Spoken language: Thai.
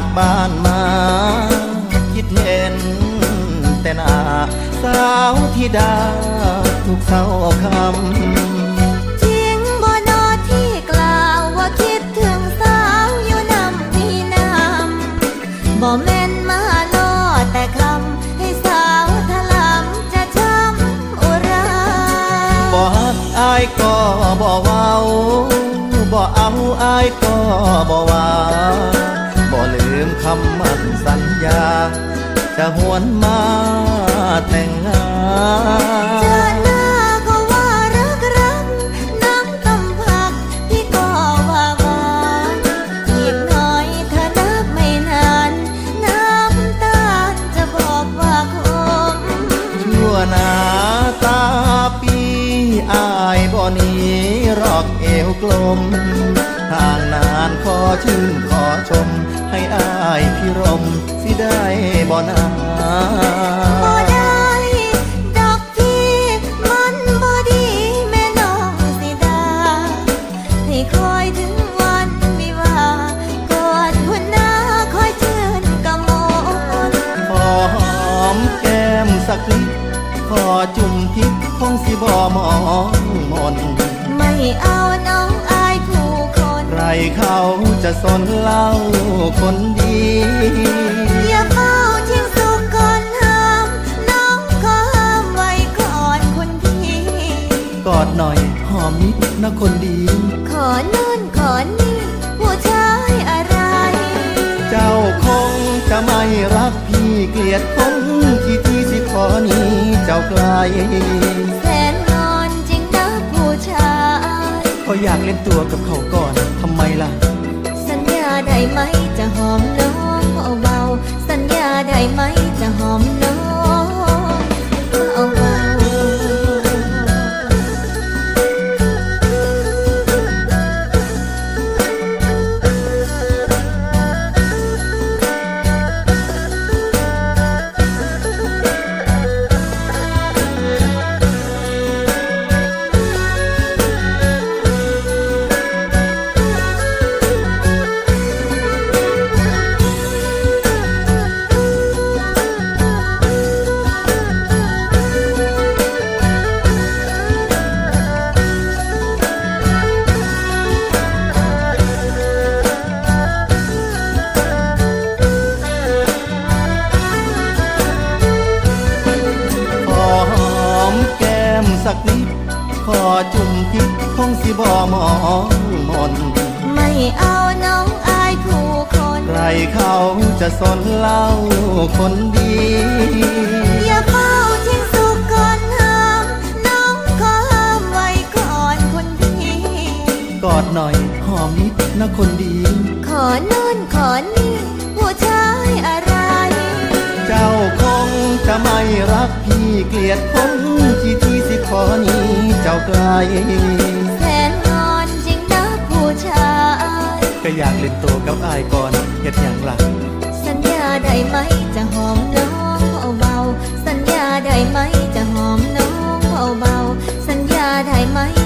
จากบ้านมา คิดเห็น แต่หนาสาวที่ดาทุกเศร้าคำบ่แม่นมาล่อแต่คำให้สาวทลำจะช้ำอุราบ่ฮักอาก็บ่เว้าบอกเอาอายก็บอกว่า คำมั่นสัญญา จะหวนมาแต่งงานเจอหน้าก็ว่ารักรักน้ำต้มผักพี่ก็ว่าหวานอีกหน่อยเธอนับไม่นาน น้ำตาจะบอกว่าคมชั่วหนาตาปีอายบ่หนีรอกเอวกลมทางนานขอชื่นขอชม ให้อายพิรมสิได้บ่นาบ่ได้ ดอกพี่มันบ่ดีแม่น้องสิดา ให้คอยถึงวันวิวาห์กอดคุณหน้าคอยชื่นกะมนขอหอมแก้มสักนิดขอจุ่มพิษคงสิบ่มองมนไม่ จะสนเล่าคนดีอย่าเฝ้าทิ้งสุขก่อนห้ามน้องขอห้ามไว้ก่อนคุณพี่กอดหน่อยหอมนิดนะคนดี ขอนู่นขอนี่ผู้ชายอะไร เจ้าคงจะไม่รักพี่เกลียดคงที่ที่สิขอหนี้เจ้าไกลแสนงอนจริงนะผู้ชายเขาอยากเล่นตัวกับเขาก่อน สักนิด ขอจุ่มพิษคงสิบ่มองมน ไม่เอาน้องอายผู้คน ใครเขาจะสนเล่าคนดี อย่าเฝ้าทิ้งสุขก่อนห้ามน้องขอห้ามไว้ก่อนคุณพี่กอดหน่อยหอมนิดนะคนดี ขอนู่นขอนี่ผู้ชายอะไร เจ้าคงจะไม่รักพี่เกลียดคงที่ที่สิ ขอนี้เจ้าไกลแสนนอนจริงนะผู้ชายก็อยากเล่นตัวกับอายก่อนเห็ดอย่างหลัสัญญาได้ไหมจะหอมน้องเบาๆสัญญาได้ไหมจะหอมน้องเบาๆสัญญาได้ไหม